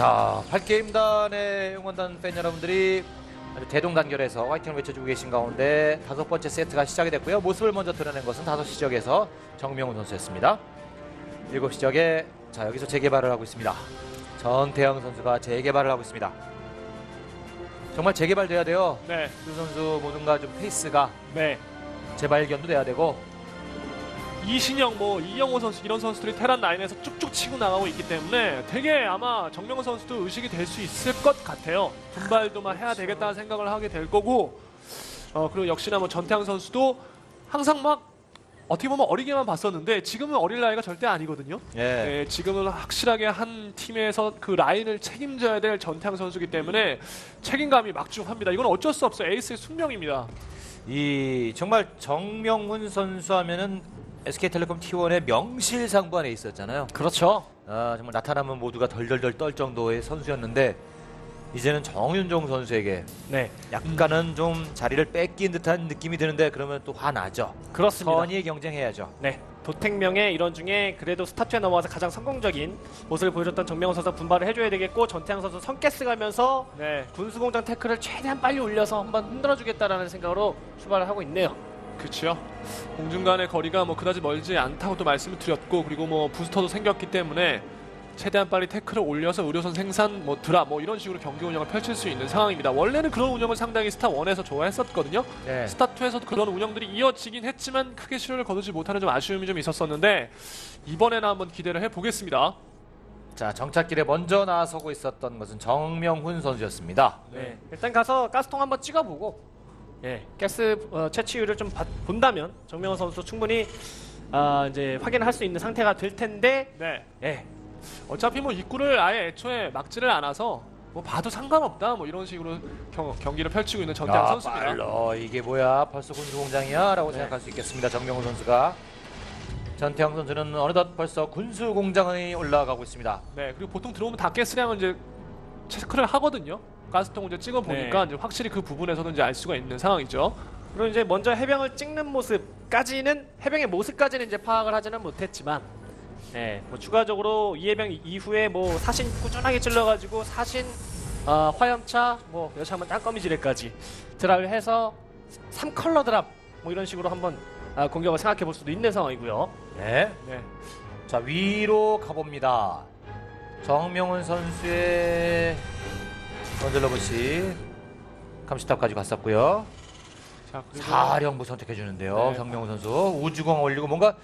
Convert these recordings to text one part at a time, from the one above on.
자, 8게임단의 응원단 팬 여러분들이 아주 대동단결해서 화이팅을 외쳐주고 계신 가운데 다섯 번째 세트가 시작이 됐고요. 모습을 먼저 드러낸 것은 5시 지역에서 정명훈 선수였습니다. 7시 지역에 자 여기서 재개발을 하고 있습니다. 전태영 선수가 재개발을 하고 있습니다. 정말 재개발돼야 돼요. 네, 두 선수 모든가 좀 페이스가 네. 재발견도 돼야 되고 이신영, 뭐 이영호 선수 이런 선수들이 테란 라인에서 쭉쭉 치고 나가고 있기 때문에 되게 아마 정명훈 선수도 의식이 될 수 있을 것 같아요. 분발도만 해야 되겠다는 생각을 하게 될 거고, 어 그리고 역시나 뭐 전태양 선수도 항상 막 어떻게 보면 어리게만 봤었는데 지금은 어릴 나이가 절대 아니거든요. 예. 네, 지금은 확실하게 한 팀에서 그 라인을 책임져야 될 전태양 선수기 때문에 책임감이 막중합니다. 이건 어쩔 수 없어요. 에이스의 숙명입니다. 이 정말 정명훈 선수 하면은 SK텔레콤 T1의 명실상부 안에 있었잖아요. 그렇죠. 아, 정말 나타나면 모두가 덜덜덜 떨 정도의 선수였는데 이제는 정윤종 선수에게 네, 약간은 좀 자리를 뺏긴 듯한 느낌이 드는데 그러면 또 화나죠. 그렇습니다. 선의 경쟁해야죠. 네, 도택명의 이런 중에 그래도 스타트에 넘어와서 가장 성공적인 모습을 보여줬던 정명훈 선수 분발을 해줘야 되겠고 전태양 선수 성가스 가면서 네, 군수공장 태클을 최대한 빨리 올려서 한번 흔들어주겠다라는 생각으로 출발을 하고 있네요. 그렇죠. 공중간의 거리가 뭐 그다지 멀지 않다고 또 말씀을 드렸고 그리고 뭐 부스터도 생겼기 때문에 최대한 빨리 태클을 올려서 의료선 생산 뭐 드랍 뭐 이런 식으로 경기 운영을 펼칠 수 있는 상황입니다. 원래는 그런 운영을 상당히 스타 1에서 좋아했었거든요. 네. 스타 2에서도 그런 운영들이 이어지긴 했지만 크게 실효를 거두지 못하는 좀 아쉬움이 좀 있었었는데 이번에는 한번 기대를 해 보겠습니다. 자, 정착길에 먼저 나서고 있었던 것은 정명훈 선수였습니다. 네, 일단 가서 가스통 한번 찍어보고 예, 가스 어, 채취율을 좀 봐- 본다면 정명훈 선수 충분히 아, 이제 확인을 할수 있는 상태가 될 텐데 네. 예, 어차피 뭐 입구를 아예 애초에 막지를 않아서 뭐 봐도 상관없다 뭐 이런 식으로 경, 경기를 펼치고 있는 전태양 야, 선수입니다. 빨라. 이게 뭐야? 벌써 군수 공장이야? 라고 네. 생각할 수 있겠습니다. 정명훈 선수가. 전태영 선수는 어느덧 벌써 군수 공장에 올라가고 있습니다. 네 그리고 보통 들어오면 다 가스량을 이제 체크를 하거든요. 가스통 이제 찍어 보니까 네. 이제 확실히 그 부분에서는 이제 알 수가 있는 상황이죠. 그리고 이제 먼저 해병을 찍는 모습까지는 해병의 모습까지는 이제 파악을 하지는 못했지만, 예, 뭐 추가적으로 이 해병 이후에 뭐 사신 꾸준하게 찔러가지고 사신 어, 화염차 뭐 여차하면 땅거미지뢰까지 드랍을 해서 3컬러 드랍 뭐 이런 식으로 한번 아, 공격을 생각해 볼 수도 있는 상황이고요. 네. 네. 자, 위로 가봅니다. 정명훈 선수의 건들러버시 감시탑 가지고 갔었고요. 자 그리고 사령부 선택해 주는데요. 네. 정명훈 선수 우주공 올리고 뭔가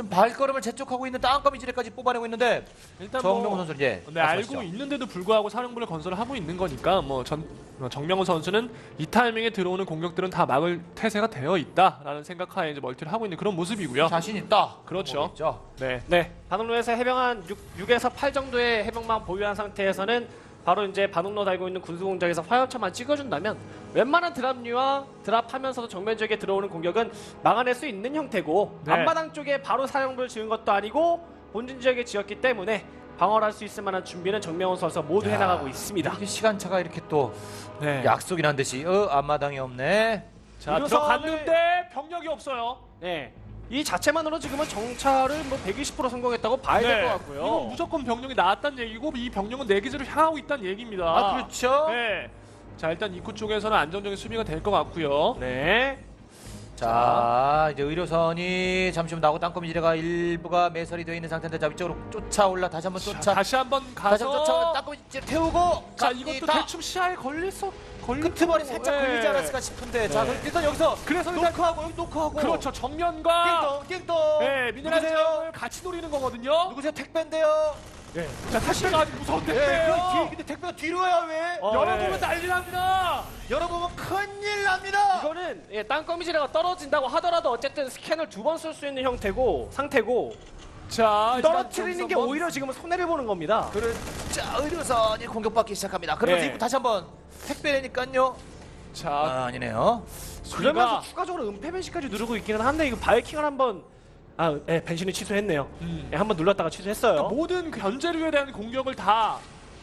좀 발걸음을 재촉하고 있는 땅거미지레까지 뽑아내고 있는데 일단 정명훈 뭐 선수 이제 네, 알고 있는데도 불구하고 사령부를 건설을 하고 있는 거니까 뭐 전 정명훈 선수는 이 타이밍에 들어오는 공격들은 다 막을 태세가 되어 있다라는 생각하에 이제 멀티를 하고 있는 그런 모습이고요. 자신 있다. 그렇죠. 네. 네, 반응로에서 해병 한 6, 6에서 8 정도의 해병만 보유한 상태에서는 바로 이제 반응로 달고 있는 군수 공장에서 화염차만 찍어준다면 웬만한 드랍류와 드랍하면서도 정면 지역에 들어오는 공격은 막아낼 수 있는 형태고 네. 앞마당 쪽에 바로 사령부를 지은 것도 아니고 본진 지역에 지었기 때문에 방어를 할 수 있을 만한 준비는 정명훈 선수가 모두 야. 해나가고 있습니다. 시간차가 이렇게 또 네. 약속이란 듯이 어 앞마당이 없네. 자 들어갔는데 병력이 없어요. 네, 이 자체만으로 지금은 정찰을 뭐 120% 성공했다고 봐야 될것 같고요. 네. 이건 무조건 병력이 나왔다는 얘기고 이 병력은 내 기지로 향하고 있다는 얘기입니다. 아, 그렇죠. 네. 자 일단 입구 쪽에서는 안정적인 수비가 될 것 같고요. 네, 자 이제 의료선이 잠시 후 나오고 땅거미지레가 일부가 매설이 되어 있는 상태인데 자 위쪽으로 쫓아올라 다시 한번 자, 쫓아 다시 한번 다시 한번 쫓아 가서 땅거미지레 태우고 자 갑니다. 이것도 대충 시야에 걸려서 걸리 끄트머리 살짝 네. 걸리지 않았을까 싶은데 자 네. 그럼 일단 여기서 그래서 일단 노크하고 여기 노크하고 그렇죠 정면과 띵동 띵동 네 미네랄 누구세요? 같이 노리는 거거든요. 누구세요 택배인데요 네. 자 택배가 아주 무서운데 네, 그 뒤, 요 근데 택배가 뒤로 와요 왜 어, 열어보면 네. 난리 납니다. 열어보면 큰일 납니다 이거는 예, 땅거미지레가 떨어진다고 하더라도 어쨌든 스캔을 두 번 쓸 수 있는 형태고 상태고 자 떨어뜨리는 게 한번 오히려 지금은 손해를 보는 겁니다. 그래 자 의료선이 공격받기 시작합니다 그러면서 네. 이부 다시 한번 택배라니까요 자 아 아니네요 그러면서 추가적으로 은폐 벤시까지 누르고 있기는 한데 이거 바이킹을 한번 아, 예, 벤시는 취소했네요. 음. 예, 한번 눌렀다가 취소했어요. 그러니까 모든 견제류에 대한 공격을 다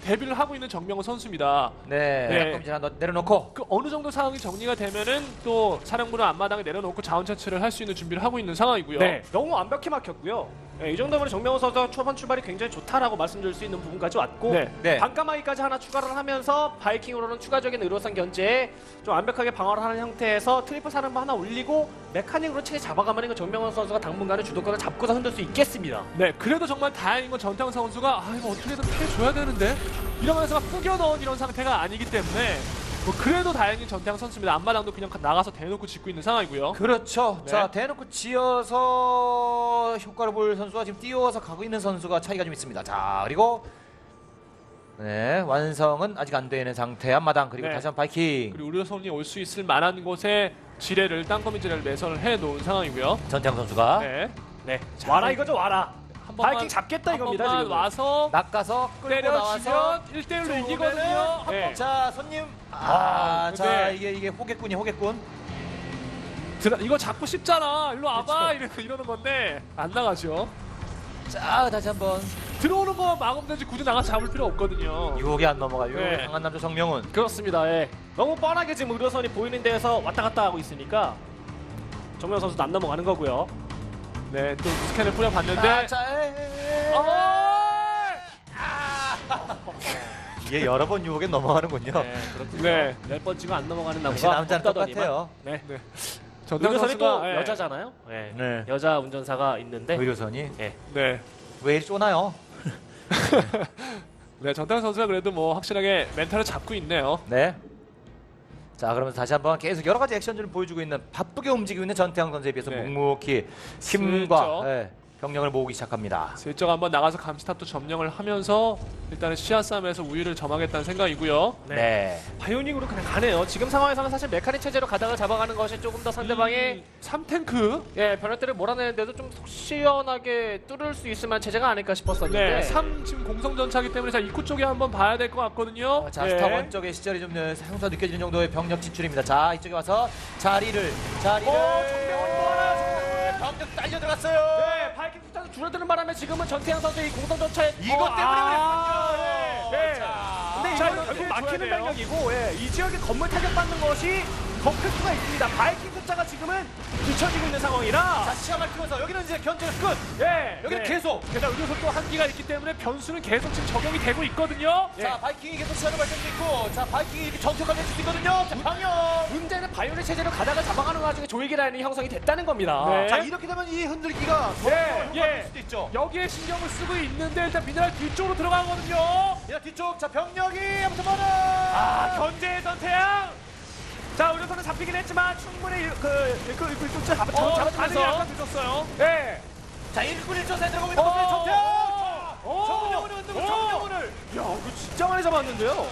대비를 하고 있는 정명훈 선수입니다. 네, 네. 조금 지나 내려놓고 그 어느 정도 상황이 정리가 되면은 또 사령부는 앞마당에 내려놓고 자원 채취를 할 수 있는 준비를 하고 있는 상황이고요. 네, 너무 완벽히 막혔고요. 예, 이 정도면 정명호 선수가 초반 출발이 굉장히 좋다라고 말씀드릴 수 있는 부분까지 왔고 네. 네. 반까마귀까지 하나 추가를 하면서 바이킹으로는 추가적인 의료선 견제에 좀 완벽하게 방어를 하는 형태에서 트리플 사령부 하나 올리고 메카닉으로 체계 잡아가면 정명호 선수가 당분간은 주도권을 잡고서 흔들 수 있겠습니다. 네, 그래도 정말 다행인 건 전태양 선수가 아 이거 어떻게든 피해줘야 되는데 이러면서 막 꾸겨 넣은 이런 상태가 아니기 때문에 뭐 그래도 다행인 전태양 선수입니다. 앞마당도 그냥 나가서 대놓고 짓고 있는 상황이고요. 그렇죠. 네. 자 대놓고 지어서 효과를 볼 선수와 지금 띄워서 가고 있는 선수가 차이가 좀 있습니다. 자 그리고 네 완성은 아직 안 되는 상태 앞마당 그리고 네. 다시 한번 바이킹 그리고 의료선이 올 수 있을 만한 곳에 지뢰를 땅거미 지뢰를 매설을 해 놓은 상황이고요. 전태양 선수가 네, 네, 자, 와라 이거죠 와라. 한 번만 바이킹 잡겠다 한 이겁니다 번만 지금. 와서 낚아서 끌고 나와서 때려치면 1대1로 쭉 이기거든요. 네. 자 손님 아, 아 자 근데- 이게 이게 호객꾼이 호객꾼 드라, 이거 잡고 싶잖아. 일로 와봐. 이러, 이러는 건데 안 나가죠. 자 다시 한번 들어오는 거 막으면 되지 굳이 나가서 잡을 필요 없거든요. 유혹이 안 넘어가요. 네. 강한 남자 정명훈 그렇습니다. 예. 너무 뻔하게 지금 의료선이 보이는 데에서 왔다 갔다 하고 있으니까 정명 선수도 안 넘어가는 거고요. 네, 또 스캔을 뿌려봤는데 아, 자, 에, 에, 에. 어! 이게 여러 번 유혹에 넘어가는군요. 네, 그렇군요. 네. 열번 찍어 안 넘어가는 나무가 역시 남자는 없다더니만. 똑같아요. 네. 전태양 의료선이 또 선수가 예. 여자잖아요. 네. 네. 여자 운전사가 있는데 의료선이 예. 네. 왜 이리 쏘나요? 네, 전태양 선수가 그래도 뭐 확실하게 멘탈을 잡고 있네요. 네. 자 그러면 다시 한번 계속 여러 가지 액션들을 보여주고 있는 바쁘게 움직이고 있는 전태양 선수에 비해서 네. 묵묵히 슬쩍. 힘과 예, 병력을 모으기 시작합니다. 슬쩍 한번 나가서 감시탑도 점령을 하면서 일단은 시야 싸움에서 우위를 점하겠다는 생각이고요. 네. 바이오닉으로 그냥 가네요. 지금 상황에서는 사실 메카닉 체제로 가다가 잡아가는 것이 조금 더 상대방의 3탱크 예, 변형들을 몰아내는데도 좀 속 시원하게 뚫을 수 있을 만한 체제가 아닐까 싶었었는데 네, 3 지금 공성전차기 때문에 자 입구 쪽에 한번 봐야 될 것 같거든요. 자 네. 스타원 쪽의 시절이 좀 네, 형사 느껴지는 정도의 병력 진출입니다. 자 이쪽에 와서 자리를 자리를 어, 또 하나, 정명훈. 병력 딸려 들어갔어요. 네, 줄어드는 바람에 지금은 전태양 선수의 이 공성전차에 이것 때문에 아, 그랬군요. 네. 자, 근데 자, 이건 이거 결국 막히는 돼요. 병력이고 예, 이 지역에 건물 타격 받는 것이 더클 수가 있습니다. 바이킹 숫자가 지금은 뒤처지고 있는 상황이라 자 시야를 키면서 여기는 이제 견제가 끝. 예, 여기는 네. 계속. 게다가 의료선 또 한기가 있기 때문에 변수는 계속 지금 적용이 되고 있거든요. 예. 자 바이킹이 계속 시야를 발전도 있고 자 바이킹이 이렇게 전투까지 해줄 수 있거든요. 자 방역. 문제는 바이오닉 체제로 가다가 잡아가는 와중에 조이기 라인이 형성이 됐다는 겁니다. 네. 자 이렇게 되면 이 흔들기가 더 예, 예, 예. 수도 있죠. 여기에 신경을 쓰고 있는데 일단 미네랄 뒤쪽으로 들어가거든요. 야 뒤쪽 자 병력이 아무튼 뭐는 아 견제의 전태양. 자 의료선은 잡히긴 했지만 충분히 그 그, 그, 그, 잡, 어, 반응이 잡아주면서 약간 늦었어요. 예. 자 1분 1초 사이 들어가고 있는 어, 정태현. 어, 정명훈을 흔들고 어. 정명훈을 야 이거 진짜 많이 잡았는데요.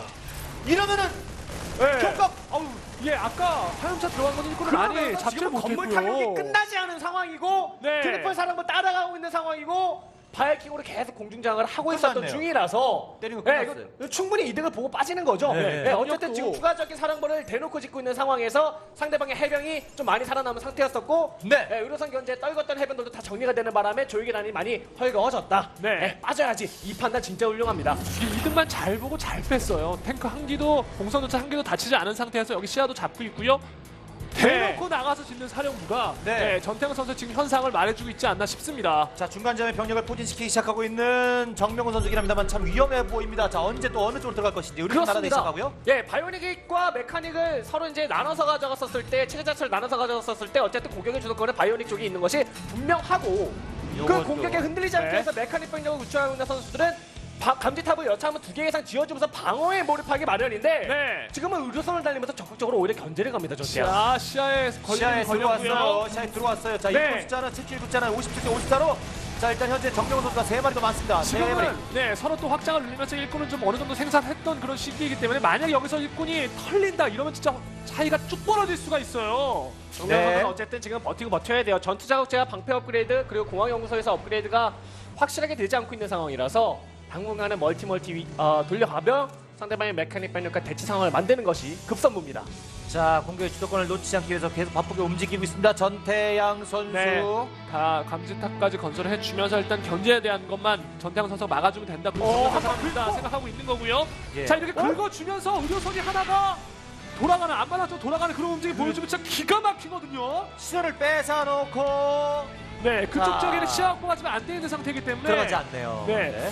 이러면은 예. 효과 어우 예, 아까 화염차 들어간 건 일꾼을 많이 잡지 지금 건물 못했고요. 타격이 끝나지 않은 상황이고 네. 트리플 사령부 따라가고 있는 상황이고 바이킹으로 계속 공중장을 하고 있었던 끝났네요. 중이라서 때리고 네, 끝났어요. 충분히 이득을 보고 빠지는 거죠. 네. 네, 어쨌든. 지금 추가적인 사령부를 대놓고 짓고 있는 상황에서 상대방의 해병이 좀 많이 살아남은 상태였었고 네. 의료선 견제에 떨궜던 해병들도 다 정리가 되는 바람에 조이기란이 많이 헐거워졌다. 네. 빠져야지. 이 판단 진짜 훌륭합니다. 이게 이득만 잘 보고 잘 뺐어요. 탱크 한 기도 공성전차 한 기도 다치지 않은 상태에서 여기 시야도 잡고 있고요. 대놓고 나가서 짓는 사령부가 네. 네, 전태양 선수 지금 현상을 말해주고 있지 않나 싶습니다. 자 중간점에 병력을 포진시키기 시작하고 있는 정명훈 선수긴 합니다만 참 위험해 보입니다. 자 언제 또 어느 쪽으로 들어갈 것인지 우리 나라대 시작하고요. 예, 바이오닉과 메카닉을 서로 이제 나눠서 가져갔었을 때 체제 자체를 나눠서 가져갔었을 때 어쨌든 공격의 주도권은 바이오닉 쪽에 있는 것이 분명하고 그 요것도. 공격에 흔들리지 않기 네. 위해서 메카닉 병력을 구축하고 있는 선수들은 바- 감지탑을 여차하면 두 개 이상 지어주면서 방어에 몰입하기 마련인데 네. 지금은 의료선을 달리면서 적극적으로 오히려 견제를 갑니다, 전태양. 자, 시야에 시야에 걸리는 들어왔어요. 걸렸고요. 시야에 들어왔어요. 자 네. 이번 숫자는 17 숫자는 57대 54로 자 일단 현재 정명훈 선수가 세 마리 더 많습니다. 세 마리. 지금은 네 서로 또 확장을 늘리면서 일꾼은 좀 어느 정도 생산했던 그런 시기이기 때문에 만약 여기서 일꾼이 털린다 이러면 진짜 차이가 쭉 벌어질 수가 있어요. 정명선은 네. 어쨌든 지금 버티고 버텨야 돼요. 전투 자극제와 방패 업그레이드 그리고 공항 연구소에서 업그레이드가 확실하게 되지 않고 있는 상황이라서 당분간은 멀티 멀티 위- 어, 돌려가며 상대방의 메카닉 병력과 대치 상황을 만드는 것이 급선무입니다. 자 공격의 주도권을 놓치지 않기 위해서 계속 바쁘게 움직이고 있습니다. 전태양 선수. 네. 다 감지탑까지 건설을 해주면서 일단 견제에 대한 것만 전태양 선수가 막아주면 된다. 어, 그렇게 생각합니다. 생각하고 있는 거고요. 예. 자 이렇게 긁어주면서 의료선이 하나가 돌아가는 쪽 돌아가는 그런 움직임 보여주면 진짜 기가 막히거든요. 시선을 뺏어놓고 네, 그쪽 자. 쪽에는 시야 확보가 지금 안돼 있는 상태이기 때문에 들어가지 않네요. 네.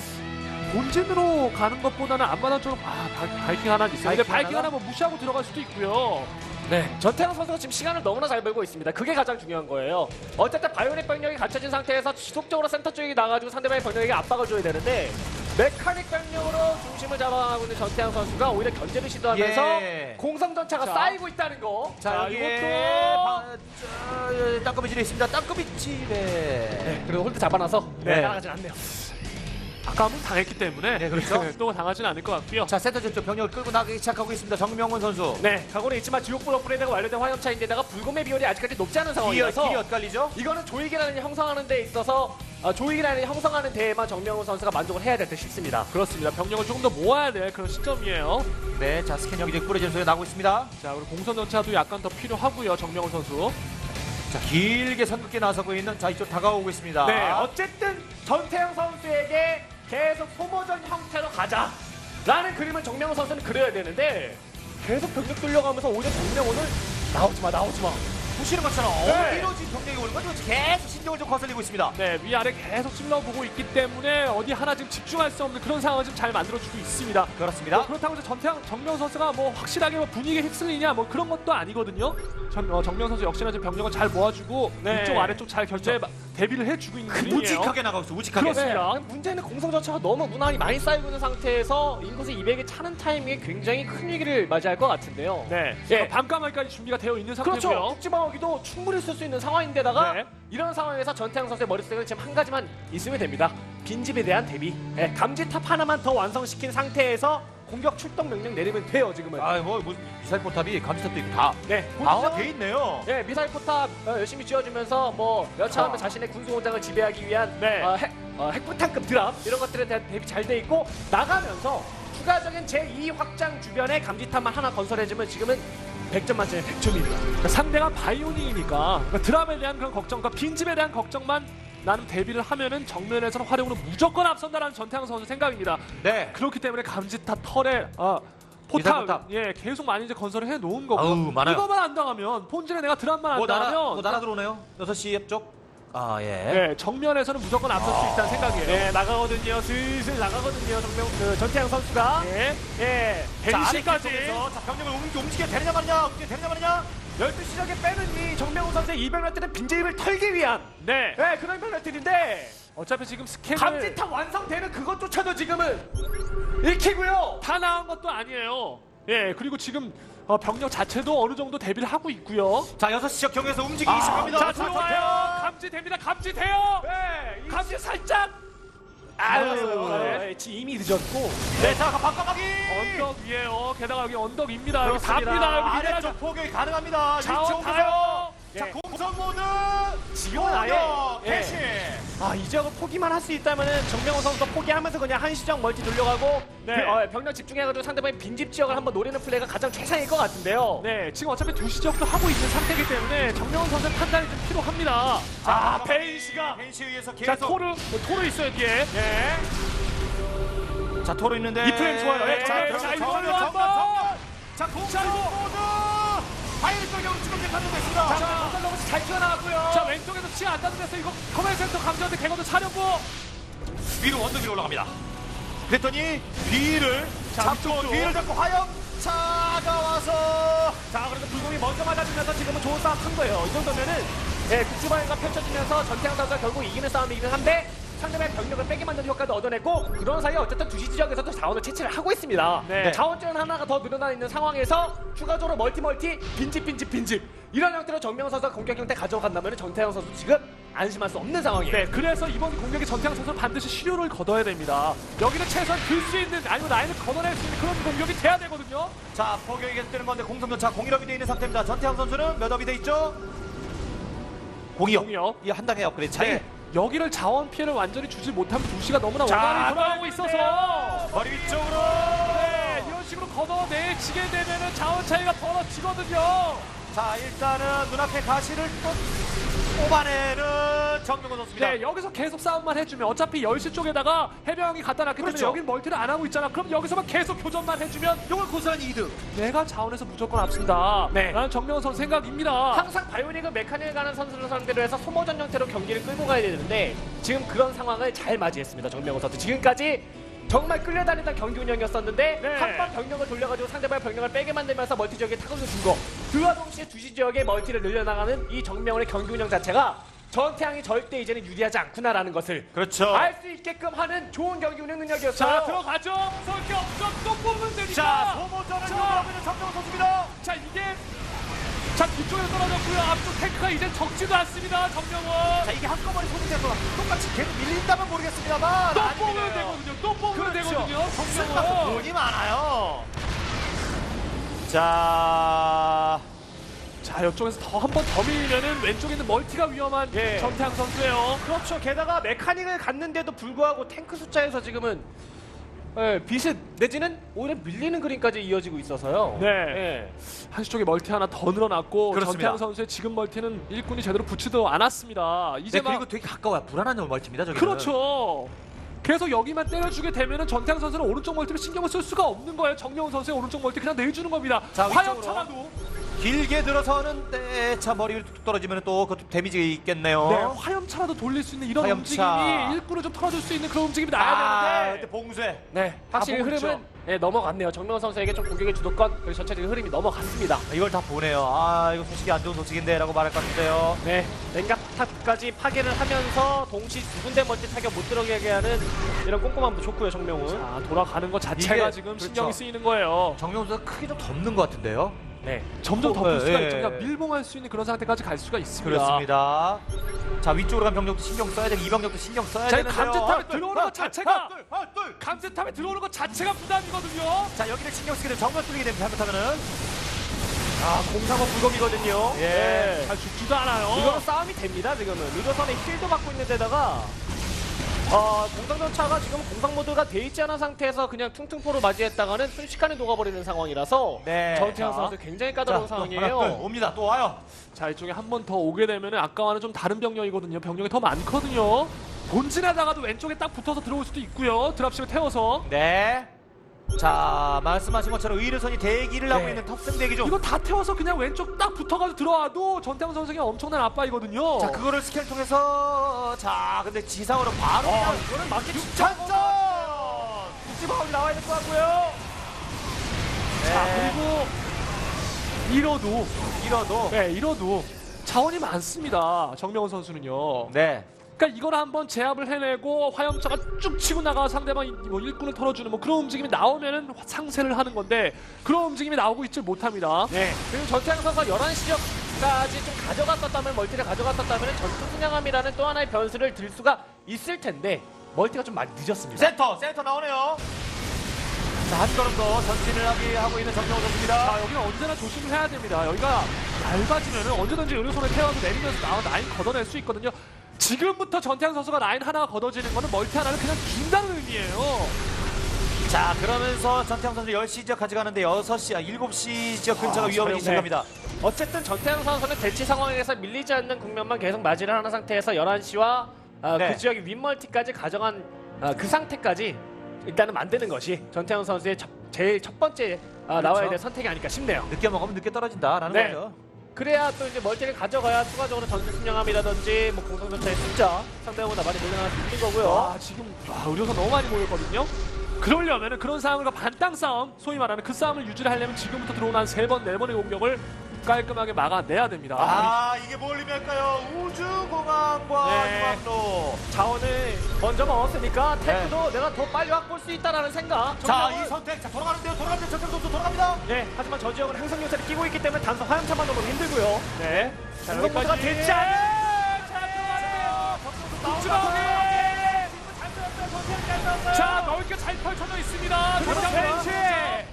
본진으로 가는 것보다는 앞마당 쪽으로 아 바- 바이킹 하나 있어요. 근데 바이킹 하나? 뭐 무시하고 들어갈 수도 있고요. 네. 전태양 선수가 지금 시간을 너무나 잘 벌고 있습니다. 그게 가장 중요한 거예요. 어쨌든 바이오닉 병력이 갖춰진 상태에서 지속적으로 센터 쪽에 나가지고 상대방의 병력에게 압박을 줘야 되는데 메카닉 병력으로 중심을 잡아가고 있는 전태양 선수가 오히려 견제를 시도하면서 예. 공성 전차가 자. 쌓이고 있다는 거. 자, 자, 여기에 이것도- 바- 저, 땅거미질이 있습니다. 땅거미질에 네. 그리고 홀드 잡아놔서 네. 따라가진 않네요. 아까 한번 당했기 때문에 네, 그렇죠. 또 당하지는 않을 것 같고요. 자 센터 쪽쪽 병력을 끌고 나가기 시작하고 있습니다. 정명훈 선수. 네, 각오는 있지만 지옥불 업그레이드가 완료된 화염차인데다가 불곰의 비율이 아직까지 높지 않은 길이, 상황이라서 길이 엇갈리죠? 이거는 조이기라는 형성하는 데 있어서 아, 조이기라는 형성하는 데에만 정명훈 선수가 만족을 해야 될 듯 싶습니다. 그렇습니다. 병력을 조금 더 모아야 될 그런 시점이에요. 네, 자 스캔 여기저기 뿌려지는 소리가 나고 있습니다. 자, 그리고 공선 전차도 약간 더 필요하고요. 정명훈 선수. 자 길게 선긋게 나서고 있는 자 이쪽 다가오고 있습니다. 네, 어쨌든 전태양 선수에게 계속 소모전 형태로 가자 라는 그림을 정명훈 선수는 그려야 되는데 계속 병력 돌려가면서 오히려 정명훈을 나오지 마, 나오지 마. 보시는 것처럼 네. 어디로 지금 병력이 오는 건지 계속 신경을 좀 거슬리고 있습니다. 네, 위아래 계속 찔러보고 있기 때문에 어디 하나 지금 집중할 수 없는 그런 상황을 지금 잘 만들어주고 있습니다. 그렇습니다. 뭐 그렇다고 해서 전태양 정명 선수가 뭐 확실하게 뭐 분위기에 휩쓸리냐 뭐 그런 것도 아니거든요. 전, 어, 정명 선수 역시나 지금 병력을 잘 모아주고 네. 위쪽 아래쪽 잘 결제 대비를 해주고 있는 그림이에요. 우직하게 나가고 있어. 우직하게. 그렇습니다. 네, 문제는 공성 전차가 너무 무난히 많이 쌓이고 있는 상태에서 인구수 200이 차는 타이밍에 굉장히 큰 위기를 맞이할 것 같은데요. 네, 예. 밤까마귀까지 준비가 되어 있는 상태고요. 그렇죠. 국지방어기도 충분히 쓸 수 있는 상황인데다가 네. 이런 상황에서 전태양 선수의 머릿속에는 지금 한 가지만 있으면 됩니다. 빈집에 대한 대비. 예, 감지탑 하나만 더 완성시킨 상태에서 공격 출동 명령 내리면 돼요 지금은. 아뭐 무슨 미사일 포탑이 감지탑도 있고 다 네, 방어가 돼 있네요. 예, 미사일 포탑 어, 열심히 지어주면서 뭐 여차하면 아. 자신의 군수 공장을 지배하기 위한 네. 어, 핵, 어, 핵폭탄급 드랍 이런 것들에 대한 대비 잘 돼 있고 나가면서 추가적인 제2 확장 주변에 감지탑만 하나 건설해주면 지금은 100점 만점에 100점입니다. 그러니까 상대가 바이오닉이니까 그러니까 드랍에 대한 그런 걱정과 빈집에 대한 걱정만 나는 대비를 하면은 정면에서는 활용으로 무조건 앞선다라는 전태양 선수 생각입니다. 네. 그렇기 때문에 감지탑 털에 어, 미사일 포탑, 포탑. 예 계속 많이 이제 건설을 해 놓은 거고 아우, 많아요. 이거만 안 당하면 본진에 내가 드랍만 안 뭐 날아 당하면 뭐 날아 들어오네요. 6시 옆쪽. 아 예. 예, 정면에서는 무조건 앞설 수 있다는 생각이에요. 네, 나가거든요. 슬슬 나가거든요. 정명 그 전태양 선수가. 예. 예. 자, 벤시까지 아래쪽에서 자, 병력을 움직, 움직여 되느냐 마느냐, 움직여 되느냐 마느냐. 12시 적에 빼는 이 정명훈 선수의 이병렬들은 빈집을 털기 위한 네. 예, 그런 병렬들인데 어차피 지금 스캔을 감지탑 완성되면 그것조차도 지금은 읽히고요. 다 나온 것도 아니에요. 예, 그리고 지금 어, 병력 자체도 어느 정도 대비를 하고 있고요. 자, 6시 역 경에서 움직이기 아, 시작합니다. 자, 들어와요. 감지됩니다. 감지돼요. 네, 감지 살짝. 아유, 아유. 네, 지금 이미 늦었고. 네, 자, 바꿔가기. 언덕 위에요. 게다가 여기 언덕입니다. 여기. 답니다. 여기 미네랄 아래쪽 포격이 가능합니다. 자원 위쪽 타요. 자, 예. 공성 모드. 아예 공격, 예. 아, 이 지역을 포기만 할 수 있다면은 정명훈 선수가 포기하면서 그냥 한시적 멀티 돌려가고 네. 그, 어, 병력 집중해가지고 상대방의 빈집 지역을 한번 노리는 플레이가 가장 최상일 것 같은데요. 네, 지금 어차피 두 시적도 하고 있는 상태이기 때문에 정명훈 선수 의 판단이 좀 필요합니다. 아, 베인시가 벤시 위에서 자, 계속. 토르, 토르 있어요, 뒤에. 네. 자, 토로 있는데. 이 프레임 좋아요. 예, 자, 자, 자, 이걸로 한번. 자, 공성 모드. 파이널 쪽으로 지금 판정됐습니다. 자, 건설 로봇이 잘 튀어나왔고요. 자, 왼쪽에서 치아 안 닿는데서 이거 커맨 센터 감지한테 개거도 사령부. 위로 원더 위로 올라갑니다. 그랬더니 뒤를 자, 잡고 위쪽으로. 뒤를 잡고 화염 차가 와서 자, 그래서 불곰이 먼저 맞아주면서 지금은 좋은 싸움 한 거예요. 이 정도면은 예, 국주방위가 펼쳐지면서 전태양 선수가 결국 이기는 싸움이긴 한데 상대방의 병력을 빼게 만드는 효과도 얻어냈고 그런 사이에 어쨌든 두시 지역에서도 자원을 채취를 하고 있습니다. 네. 자원줄은 하나가 더 늘어나 있는 상황에서 추가적으로 멀티 멀티 빈집 빈집 빈집 이런 형태로 정명 선수가 공격 형태 가져간다면 전태양 선수 지금 안심할 수 없는 상황이에요. 네, 그래서 이번 공격에 전태양 선수는 반드시 실효를 거둬야 됩니다. 여기는 최소한 들 수 있는 아니면 라인을 걷어낼 수 있는 그런 공격이 돼야 되거든요. 자 포격이 계속되는 가운데 공성전차 공일업이 되어 있는 상태입니다. 전태양 선수는 몇 업이 돼 있죠? 공이업. 공이업. 이 한 단계 업그레이드 차이. 네, 여기를 자원 피해를 완전히 주지 못하면 두시가 너무나 자, 원활히 돌아가고 있어서 머리 위쪽으로. 네, 이런 식으로 걷어내지게 되면은 자원 차이가 벌어지거든요. 자 일단은 눈앞에 가시를 또 뽑아내는 정명훈 선수입니다. 네, 여기서 계속 싸움만 해주면 어차피 10시 쪽에다가 해병이 갖다 놨기 때문에 그렇죠. 여긴 멀티를 안 하고 있잖아. 그럼 여기서만 계속 교전만 해주면 이걸 고스란히 이득. 내가 자원에서 무조건 앞선다. 네. 라는 정명훈 선수 생각입니다. 항상 바이오닉은 메카닉을 가는 선수를 상대로 해서 소모전 형태로 경기를 끌고 가야 되는데 지금 그런 상황을 잘 맞이했습니다. 정명호 선수. 지금까지 정말 끌려다니던 경기 운영이었었는데 네. 한번 병력을 돌려가지고 상대방 병력을 빼게 만들면서 멀티 지역에 타격을 준 거. 그와 동시에 두시 지역에 멀티를 늘려나가는 이 정명훈의 경기 운영 자체가 전태양이 절대 이제는 유리하지 않구나라는 것을 그렇죠. 알 수 있게끔 하는 좋은 경기 운영 능력이었어요. 자, 들어가죠. 설게 없죠. 또 뽑으면 되니까. 자, 소모전을 자. 이용하고 있는 정명훈 선수입니다. 자, 이게 자, 뒤쪽에 떨어졌고요. 앞쪽 탱크가 이제 적지도 않습니다. 정명훈. 자, 이게 한꺼번에 소모돼서 똑같이 계속 밀린다면 모르겠습니다만. 또 뽑으면. 되거든요. 또 뽑으면 그렇죠. 되거든요. 정명훈. 돈이 많아요. 자, 자, 이쪽에서 더 한 번 더 밀면은 왼쪽에 있는 멀티가 위험한 예. 전태양 선수예요. 그렇죠. 게다가 메카닉을 갔는데도 불구하고 탱크 숫자에서 지금은 예, 비슷 내지는 오히려 밀리는 그림까지 이어지고 있어서요. 네. 예. 한시 쪽에 멀티 하나 더 늘어났고 그렇습니다. 전태양 선수의 지금 멀티는 일꾼이 제대로 붙지도 않았습니다. 이제 네, 막 그리고 되게 가까워요. 불안한 멀티입니다, 저기. 그렇죠. 계속 여기만 때려주게 되면은 전태양 선수는 오른쪽 멀티를 신경을 쓸 수가 없는 거예요. 정명훈 선수의 오른쪽 멀티 그냥 내주는 겁니다. 자, 화염 위쪽으로. 차라도 길게 들어서는 네, 차 머리를 툭툭 떨어지면 또 그것도 데미지가 있겠네요. 네, 화염 차라도 돌릴 수 있는 이런 화염차. 움직임이 일꾼을 좀 털어줄 수 있는 그런 움직임이 아, 나야 근데 되는데 봉쇄. 네, 확실히 보고 흐름은 있죠. 예, 넘어갔네요. 정명훈 선수에게 좀 공격의 주도권 그리고 전체적인 흐름이 넘어갔습니다. 이걸 다 보네요. 아, 이거 소식이 안 좋은 소식인데라고 말할 것 같은데요. 네, 냉각탑까지 파괴를 하면서 동시 두 군데 멀티 타격 못 들어가게 하는 이런 꼼꼼함도 좋고요, 정명훈. 자, 돌아가는 것 자체가 이게- 지금 그렇죠. 신경이 쓰이는 거예요. 정명훈 선수가 크게 좀 덮는 것 같은데요. 네, 점점 어, 덮을 예, 수가 예. 있죠. 그러니까 밀봉할 수 있는 그런 상태까지 갈 수가 있습니다. 그렇습니다. 자, 위쪽으로 간 병력도 신경 써야 되고 이 병력도 신경 써야 자, 이 되는데요. 감지탑에 들어오는 것 둘, 자체가-. 감세탑에 들어오는 것 자체가 부담이거든요. 자, 여기를 신경 쓰게 되면 정면 뚫리게 됩니다. 잘못하면은. 아, 공상호 불검이거든요. 예. 잘 죽지도 않아요. 이거는 싸움이 됩니다, 지금은. 의료선에 힐도 받고 있는 데다가 어, 공상전차가 지금 공상 모드가 돼 있지 않은 상태에서 그냥 퉁퉁포로 맞이했다가는 순식간에 녹아버리는 상황이라서 네. 전태현 자. 선수 굉장히 까다로운 상황이에요. 옵니다. 또 와요. 자 이쪽에 한 번 더 오게 되면은 아까와는 좀 다른 병력이거든요. 병력이 더 많거든요. 본진에다가도 왼쪽에 딱 붙어서 들어올 수도 있고요. 드랍십을 태워서 네. 자, 말씀하신 것처럼 의료선이 대기를 하고 네. 있는 탑승 대기 중. 이거 다 태워서 그냥 왼쪽 딱 붙어가지고 들어와도 전태양 선수에게 엄청난 압박이거든요. 자, 그거를 스캔 통해서 자, 근데 지상으로 바로 어, 이거는 맞기 6찬전! 직집하고 나와야 될 것 같고요. 자 네. 그리고 이러도 이러도 네 이러도 자원이 많습니다. 정명훈 선수는요. 네. 그러니까 이걸 한번 제압을 해내고 화염차가 쭉 치고 나가 상대방 뭐 일꾼을 털어주는 뭐 그런 움직임이 나오면은 상세를 하는 건데 그런 움직임이 나오고 있질 못합니다. 네. 그리고 전태양 선수가 11시 지역까지 좀 가져갔었다면 멀티를 가져갔었다면 전투 순양함이라는 또 하나의 변수를 들 수가 있을 텐데 멀티가 좀 많이 늦었습니다. 센터, 센터 나오네요. 자, 한 걸음 더 전진을 하기 하고 있는 정명호 선수입니다. 자 여기는 언제나 조심을 해야 됩니다. 여기가 얇아지면은 언제든지 의료선에 태워서 내리면서 나와 라인 걷어낼 수 있거든요. 지금부터 전태양 선수가 라인 하나 걷어지는 거는 멀티 하나를 그냥 준다는 의미예요. 자, 그러면서 전태양 선수 10시 지역 가져가는데 6시, 아, 7시 지역 근처가 아, 위험해지기 네. 시작합니다. 어쨌든 전태양 선수는 대치 상황에서 밀리지 않는 국면만 계속 맞이를 하는 상태에서 11시와 네. 그 지역의 윗멀티까지 가져간 아, 그 상태까지 일단은 만드는 것이 전태양 선수의 첫- 제일 첫 번째 아, 나와야 그렇죠. 될 선택이 아닐까 싶네요. 늦게 먹으면 늦게 떨어진다라는 네. 거죠. 그래야 또 이제 멀티를 가져가야 추가적으로 전술 순양함이라든지 뭐 공성전차의 숫자 상대보다 많이 늘어날 수 있는 거고요. 와 지금 와, 의료선 너무 많이 모였거든요. 그러려면은 그런 상황을 반땅 싸움, 소위 말하는 그 싸움을 유지를 하려면 지금부터 들어오는 한 세 번, 네 번의 공격을 깔끔하게 막아내야 됩니다. 아, 이게 뭘 의미할까요? 우주공항과 네. 유학로. 자원을 먼저 먹었으니까 탱크도 내가 더 빨리 확보할 수 있다라는 생각. 네. 자, 이 선택. 자, 돌아가는데요. 돌아갑니다. 전태양 선수 돌아갑니다. 네, 하지만 저 지역은 행성 요새를 끼고 있기 때문에 단서 화염차만 넘으면 힘들고요. 네. 자, 여기까지가 됐지 자 넓게 잘 펼쳐져 있습니다. 그리고 벤시.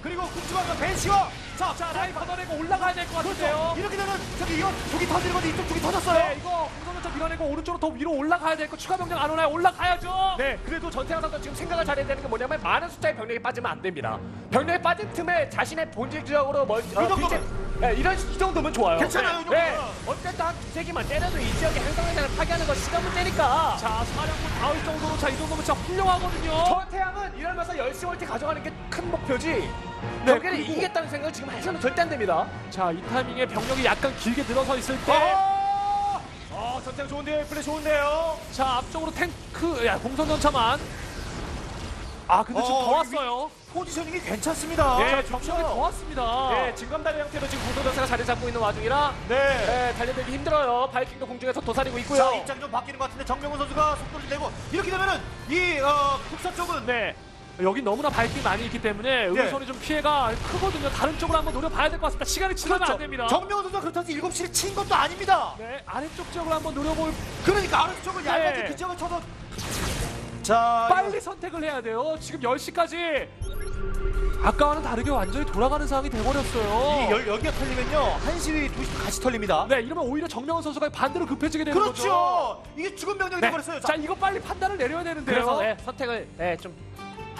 그리고 국주방과 벤시와 자, 자 라인 걷어내고 올라가야 될 것 같은데요. 이렇게 되면 저기 이거 저기 터지는 건데 이쪽 쪽이 터졌어요. 네, 이거 공성전차 밀어내고 오른쪽으로 더 위로 올라가야 될 거 추가 병력 안 오나요? 올라가야죠. 네, 그래도 전태양 선수 지금 생각을 잘해야 되는 게 뭐냐면 많은 숫자의 병력이 빠지면 안 됩니다. 병력이 빠진 틈에 자신의 본질 지역으로 멀, 어, 이 정도면- 빛의, 네, 이런 이 정도면 좋아요. 괜찮아요, 이 정도면. 네, 어쨌든 한 두세 개만 때려도 이 지역의 행성회장을 파괴하는 건 시간 문제니까. 자 사령부 닿을 정도로 자 이 정도면 진짜 훌륭하거든요. 저 태양은 이러면서 열시 월티 가져가는 게 큰 목표지. 네, 여기를 그리고- 이기겠다는 생각을 지금 해서는 절대 안 됩니다. 자 이 타이밍에 병력이 약간 길게 늘어서 있을 때. 어, 어 전태양 좋은데요, 플레이 좋은데요. 자 앞쪽으로 탱크 야 공선 전차만 아 근데 지금 어, 더 위- 왔어요 포지셔닝이 괜찮습니다. 네 병력이 더 왔습니다 네, 진검다리 형태로 지금 공동전사가 자리 잡고 있는 와중이라 네. 네, 달려들기 힘들어요. 바이킹도 공중에서 도사리고 있고요. 자 입장 좀 바뀌는 것 같은데 정명훈 선수가 속도를 내고 이렇게 되면은 이 어, 북서 쪽은 네 여기 너무나 밝기 많이 있기 때문에 의료선이 좀 피해가 크거든요 다른 쪽으로 한번 노려봐야 될 것 같습니다 시간이 지나면 안 됩니다 정명훈 선수가 그렇다고 7시를 친 것도 아닙니다. 네 아래쪽 지역으로 한번 노려볼 그러니까 아래쪽을 네. 그 지역을 쳐서 자 빨리 선택을 해야 돼요 지금 10시까지 아까와는 다르게 완전히 돌아가는 상황이 돼버렸어요 이 열, 여기가 털리면요 1시 2시 같이 털립니다. 네 이러면 오히려 정명훈 선수가 반대로 급해지게 되는 거죠 그렇죠. 이게 죽은 병력이 네. 돼버렸어요. 자 이거 빨리 판단을 내려야 되는데요 그래서 네, 선택을 네, 좀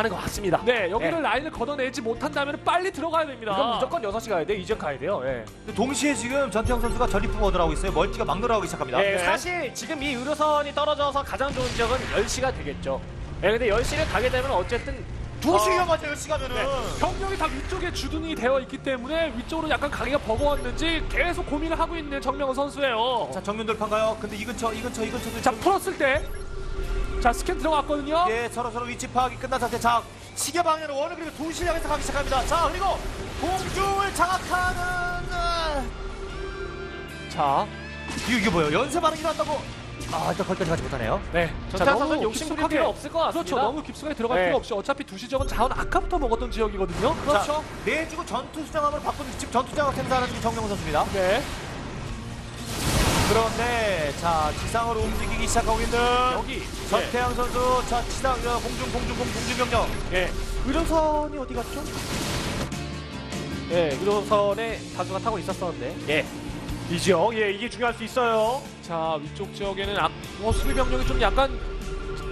하는 것 같습니다. 네, 여기를 네. 라인을 걷어내지 못한다면 빨리 들어가야 됩니다. 이건 무조건 6시 가야 돼요. 이전 가야 돼요. 예. 근데 동시에 지금 전태영 선수가 전리품 얻으라고 있어요. 멀티가 막 늘어나기 시작합니다. 예, 네. 사실 지금 이 의료선이 떨어져서 가장 좋은 지역은 10시가 되겠죠. 예, 근데 10시를 가게 되면 어쨌든 2시 어, 위험하죠 10시 가면은. 네, 병력이 다 위쪽에 주둔이 되어 있기 때문에 위쪽으로 약간 가기가 버거웠는지 계속 고민을 하고 있는 정명훈 선수예요. 자 정면 돌파인가요? 근데 이 근처 이 근처 이 근처도 자, 풀었을 때, 자 스캔 들어갔거든요. 예, 서로 서로 위치 파악이 끝난 상태. 자, 시계 방향으로 원을 그리고 향해서 가기 시작합니다. 자, 그리고 공중을 장악하는 아, 자, 이거 이게 뭐예요? 연쇄 반응이 난다고? 아, 일단 거기까지 가지 못하네요. 네, 전태환 선수는 욕심 부릴 깊숙하게- 필요 없을 것 같습니다. 그렇죠. 너무 깊숙하게 들어갈 네. 필요 없이 어차피 두 시적은 자원 아까부터 먹었던 지역이거든요. 자, 내주고 전투 수장함으로 바꾼 지금 전투 장악 행사하는 게 정명훈 선수입니다. 네, 그런데 자 지상으로 움직이기 시작하고 있는 여기 전태양 선수 자 지상 어, 공중 공중 공 공중 병력. 예. 의료선이 어디 갔죠? 예, 의료선에 다수가 타고 있었었는데. 예. 이 지역, 예, 이게 중요할 수 있어요. 자 위쪽 지역에는 아, 어, 수비 병력이 좀 약간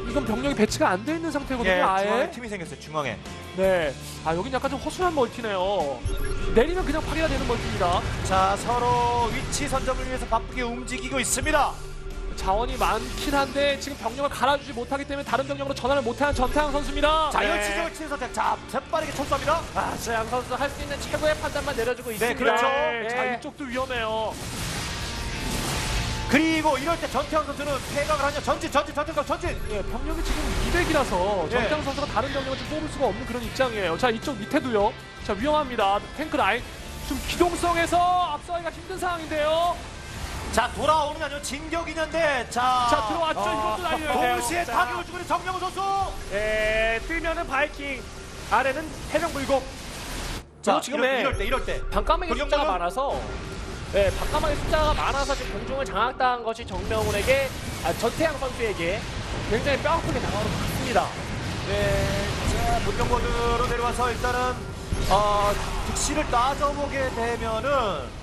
이건 병력이 배치가 안 돼 있는 상태거든요. 예, 아예. 중앙에 팀이 생겼어요. 중앙에. 네. 아 여긴 약간 좀 허술한 멀티네요. 내리면 그냥 파괴가 되는 멀티입니다. 자 서로 위치 선점을 위해서 바쁘게 움직이고 있습니다. 자원이 많긴 한데 지금 병력을 갈아주지 못하기 때문에 다른 병력으로 전환을 못하는 전태양 선수입니다. 자 네. 이런 치즈를 치는 선택. 자 재빠르게 철수합니다. 아, 진짜 양 선수 할 수 있는 최고의 판단만 내려주고 있습니다. 그렇죠. 네, 자 예. 이쪽도 위험해요. 그리고 이럴 때 전태양 선수는 폐각을 하냐 전진 전진 전진 전진. 예, 병력이 지금 200이라서 예. 전태양 선수가 다른 병력을 좀 뽑을 수가 없는 그런 입장이에요. 자 이쪽 밑에도요. 자 위험합니다. 탱크 라인 좀 기동성에서 앞서기가 힘든 상황인데요. 자 돌아오는 아니요 진격이냐인데 자. 자 들어왔죠. 아, 이것도 라인이에요. 동시에 자. 타격을 주고 있는 정명훈 선수. 예, 뜨면은 바이킹, 아래는 해병 불고. 자 그리고 지금의 이럴, 이럴 때 이럴 때. 돌격 숫자가. 많아서 네, 반까마귀 숫자가 많아서 지금 공중을 장악당한 것이 정명훈에게 아, 전태양 선수에게 굉장히 뼈아프게 다가오는 것 같습니다. 네, 자, 문경보드로 내려와서 일단은 어, 득실을 따져보게 되면은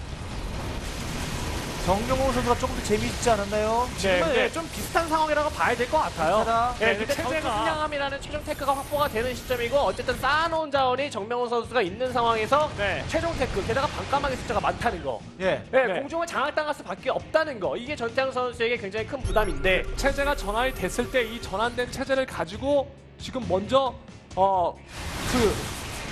정명호 선수가 조금 더 재미있지 않았나요? 네, 근데- 네, 좀 비슷한 상황이라고 봐야 될 것 같아요. 비슷하다. 네, 네, 근데 체제가- 순양함이라는 최종 테크가 확보가 되는 시점이고 어쨌든 쌓아놓은 자원이 정명훈 선수가 있는 상황에서 네. 최종 테크 게다가 반까마귀 숫자가 많다는 거. 예. 네, 네. 공중을 장악당할 수밖에 없다는 거. 이게 전태양 선수에게 굉장히 큰 부담인데 체제가 전환이 됐을 때 이 전환된 체제를 가지고 지금 먼저 어 그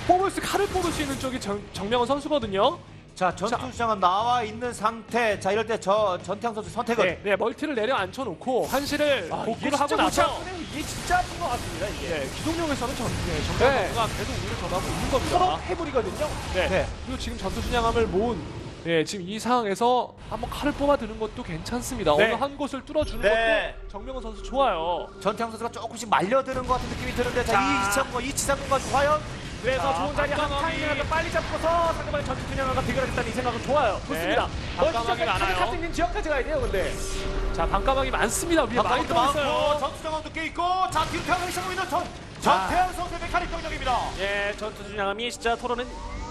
뽑을 수 칼을 뽑을 수 있는 쪽이 정, 정명훈 선수거든요. 자, 전투 수장은 나와 있는 상태. 자, 이럴 때 저 전태양 선수 선택은 네. 네 멀티를 내려 앉혀 놓고 한시를 아, 이게 복구를 하고 진짜 나서. 이게 진짜 아픈 것 같습니다. 이게 네, 기동력에서는 전, 네, 정명훈 네. 선수가 계속 우위를 전하고 있는 서로 겁니다. 해불이거든요. 네. 네. 그리고 지금 전투 순양함을 모은 네, 지금 이 상황에서 한번 칼을 뽑아드는 것도 괜찮습니다. 네. 어느 한 곳을 뚫어주는 네. 것도 정명훈 선수 좋아요. 전태양 선수가 조금씩 말려드는 것 같은 느낌이 드는데 자, 자. 이 지상과 이 지상과 과연 그래서 자, 좋은 자리 한 반감함이- 타이밍이라도 빨리 잡고서 상대방의 전투 분양과 비교하겠다는 이 생각은 좋아요. 좋습니다. 반감함이 멀티까지 많아요. 카드 있는 지역까지 가야 돼요, 근데. 자 반가방이 많습니다. 위에 많이 떠 있어요. 전투 수장함도 꽤 있고 자, 뒤로 태양을 시작하고 있는 전 전태양 선수의 메카닉 병력입니다. 예, 전투 분양함이 진짜 토론은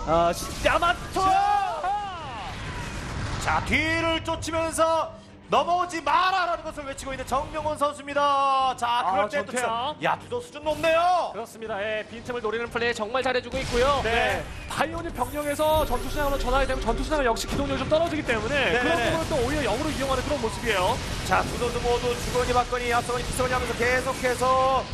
어, 진짜 많죠. 자, 뒤를 쫓으면서 넘어오지 마라라는 것을 외치고 있는 정명훈 선수입니다. 자, 그럴 아, 때또 전태양. 야, 두도 수준 높네요. 그렇습니다. 예, 빈틈을 노리는 플레이 정말 잘해주고 있고요. 네. 바이오닉 병력에서 전투순양으로 전환이 되면 전투순양 역시 기동력이 좀 떨어지기 때문에 네, 그런 네. 부분을 또 오히려 영으로 이용하는 그런 모습이에요. 자, 두 선수 모두 주거니 받거니 앞서거니 뒤서거니 하면서 계속해서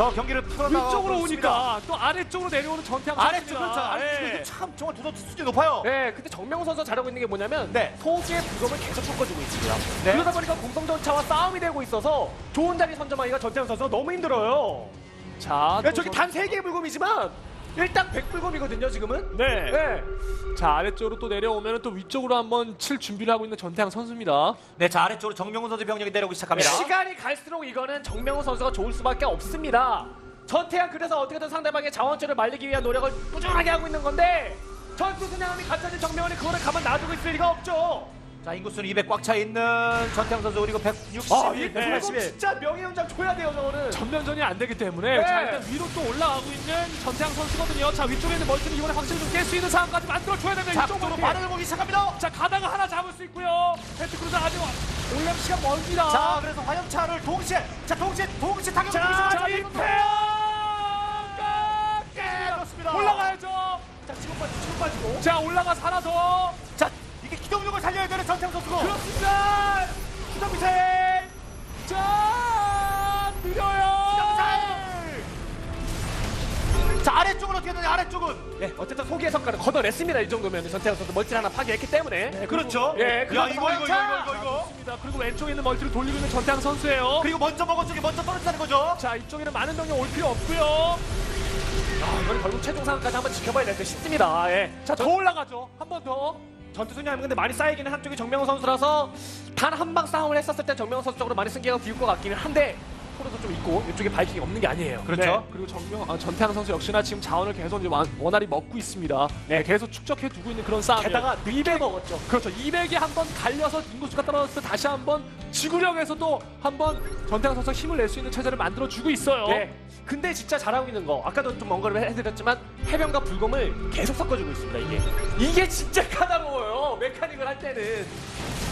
저 경기를 풀어나가고 위쪽으로 있습니다. 오니까 또 아래쪽으로 내려오는 전태양 아래쪽 선수입니다. 그렇죠. 아래쪽 예. 네. 참 정말 두 선수 수준이 높아요. 네, 근데 정명훈 선수가 잘하고 있는 게 뭐냐면 네. 소수의 부검을 계속 섞어주고 있습니다. 네. 그러다 보니까 공성전차와 싸움이 되고 있어서 좋은 자리 선점하기가 전태현 선수가 너무 힘들어요. 자, 네, 또 저기 전- 단 3개의 불검이지만 일당 100불검이거든요, 지금은. 네. 네. 자 아래쪽으로 또 내려오면 또 위쪽으로 한번 칠 준비를 하고 있는 전태양 선수입니다. 네, 자 아래쪽으로 정명훈 선수 병력이 내려오기 시작합니다. 시간이 갈수록 이거는 정명훈 선수가 좋을 수밖에 없습니다. 전태양 그래서 어떻게든 상대방의 자원줄을 말리기 위한 노력을 꾸준하게 하고 있는 건데 전투 순양함이 갖춰진 정명훈이 그거를 가만 놔두고 있을 리가 없죠. 자 인구수는 200 꽉 차 있는 전태양 선수 그리고 160, 아, 이 불검 181. 진짜 명예연장 줘야 돼요, 저거는. 전면전이 안 되기 때문에 네. 자 일단 위로 또 올라가고 있는 전태양 선수거든요. 자 위쪽에 있는 멀티는 이번에 확실히 좀 깰 수 있는 상황까지 만들어줘야 됩니다. 자, 이쪽 쪽으로 멀티. 반응을 보기 시작합니다. 자 가다가 하나 잡을 수 있고요. 배트크루즈 아직 올라면 시간 멀습니다. 자, 그래서 화염차를 동시에, 자 동시에 동시에 타격을 자, 시작합니다. 이태양 깨졌습니다. 올라가야죠. 자, 지금 빠지고, 지금 빠지고. 자 하나 더. 자, 이게 기동력을 살려 야 전태양 선수고. 그렇습니다. 수정 미사일. 자 느려요. 자, 아래쪽은 어떻게 되냐? 아래쪽은. 네, 어쨌든 소기의 성과를 걷어냈습니다. 이 정도면 전태양 선수 멀티를 하나 파괴했기 때문에. 그렇죠. 예, 야, 그리고 이거 이거 이거! 이거 이거. 좋습니다. 그리고 왼쪽에 있는 멀티를 돌리고 있는 전태양 선수예요. 그리고 먼저 먹은 쪽이 먼저 떨어진다는 거죠. 자 이쪽에는 많은 병력 올 필요 없고요. 아, 이건 결국 최종 상황까지 한번 지켜봐야 될 듯 싶습니다. 예. 자 더 올라가죠. 한 번 더. 전투 순양은 근데 많이 쌓이기는 한쪽이 정명훈 선수라서 단 한 방 싸움을 했었을 때 정명훈 선수 쪽으로 많이 승기가 비울 것 같기는 한데 소로도 좀 있고 이쪽에 바이킹이 없는 게 아니에요. 그렇죠. 네, 그리고 정명 아, 전태양 선수 역시나 지금 자원을 계속 이제 완- 원활히 먹고 있습니다. 네, 계속 축적해 두고 있는 그런 싸움. 게다가 200 먹었죠. 그렇죠. 200이 한 번 갈려서 인구수가 떨어졌을 때 다시 한 번 지구력에서도 한번 전태양 선수가 힘을 낼 수 있는 체제를 만들어 주고 있어요. 네. 근데 진짜 잘하고 있는 거 아까도 좀 언급을 해드렸지만 해변과 불검을 계속 섞어주고 있습니다 이게 이게 진짜 까다로워요 메카닉을 할 때는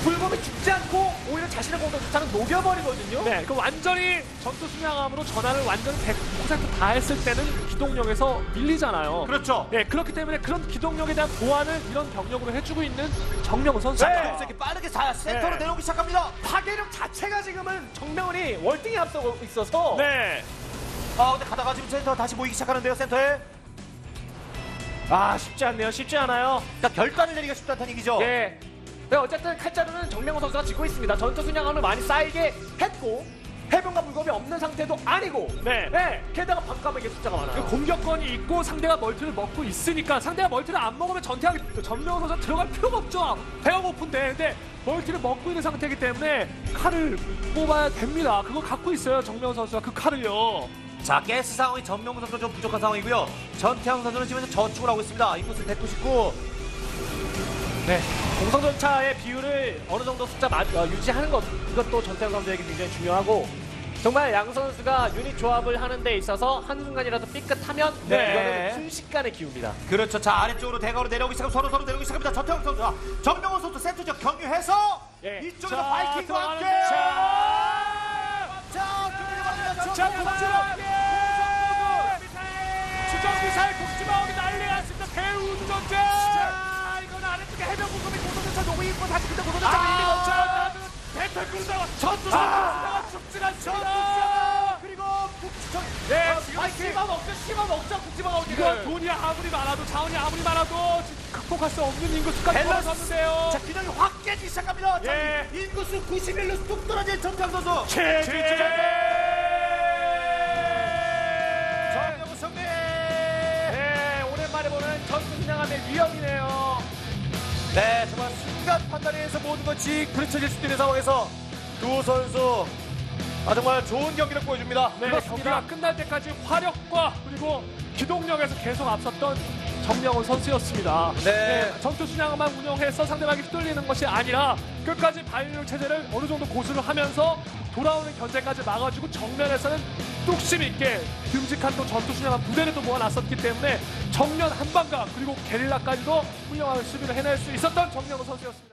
불검이 죽지 않고 오히려 자신의 공격 주차는 녹여버리거든요 네, 그 완전히 전투 순양함으로 전환을 완전히 100%다 했을 때는 기동력에서 밀리잖아요. 그렇죠. 네, 그렇기 때문에 그런 기동력에 대한 보완을 이런 병력으로 해주고 있는 정명훈 선수. 자, 그래서 이렇게 빠르게 자, 센터로 네. 내려오기 시작합니다. 파괴력 자체가 지금은 정명훈이 월등히 앞서고 있어서 네, 아, 근데 가다가 지금 센터 다시 모이기 시작하는데요, 센터에. 아 쉽지 않네요 쉽지 않아요 자, 결단을 내리기가 쉽지 않다는 얘기죠. 예. 네, 어쨌든 칼자루는 정명훈 선수가 지고 있습니다 전투 순양함을 많이 쌓이게 했고 해변과 불검이 없는 상태도 아니고 네. 게다가 반감에게 숫자가 그 많아요 공격권이 있고 상대가 멀티를 먹고 있으니까 상대가 멀티를 안 먹으면 전태양 전명훈 선수 들어갈 필요가 없죠. 배가 고픈데 근데 멀티를 먹고 있는 상태이기 때문에 칼을 뽑아야 됩니다. 그거 갖고 있어요 정명훈 선수가 그 칼을요. 자, 가스 상황이 전명훈 선수가 좀 부족한 상황이고요. 전태양 선수는 지금 현재 저축을 하고 있습니다. 인구수 199. 네, 공성전차의 비율을 어느 정도 숫자 마, 어, 유지하는 것 이것도 전태영 선수에게 굉장히 중요하고 정말 양 선수가 유닛 조합을 하는 데 있어서 한 순간이라도 삐끗하면 네. 이거는 순식간에 기웁니다. 그렇죠. 자, 아래쪽으로 대각으로 내려오기 시작하고 서로 서로 내려오기 시작합니다. 전태양 선수. 아, 정명훈 선수 센터적 경유해서 예. 이쪽에서 자, 바이킹과 함께. 들어가는데. 자, 경유합니다. 자, 전태양 추적 미사일 국지마음이 난리가 났습니다. 자, 이건 아래쪽에 해병 부금이 고소전차 놓고 있고 다시 근데 고소전차가 아! 이미 멈춰. 배틀 크루저가 전투 아! 죽진 않습니다. 그리고 북전 네, 지금 아, 씨만 먹자, 씨만 먹자, 국지방 어디 이건 돈이 아무리 많아도 자원이 아무리 많아도 지금 극복할 수 없는 인구수까지. 돌아섰는데요. 자, 균형이 확 깨지기 시작합니다. 자, 예. 인구수 91로 뚝 떨어진 전태양 선수. 정명훈 것이 그르쳐질 수도 있는 상황에서 두 선수 아 정말 좋은 경기를 보여줍니다. 네, 경기가 끝날 때까지 화력과 그리고 기동력에서 계속 앞섰던 정명훈 선수였습니다. 네. 전투 순양만 운영해서 상대방이 휘둘리는 것이 아니라 끝까지 바이오닉 체제를 어느 정도 고수를 하면서 돌아오는 견제까지 막아주고 정면에서는 뚝심 있게 듬직한 또 전투 순양한 부대를 또 모아놨었기 때문에 정면 한방각 그리고 게릴라까지도 훌륭한 수비를 해낼 수 있었던 정명훈 선수였습니다.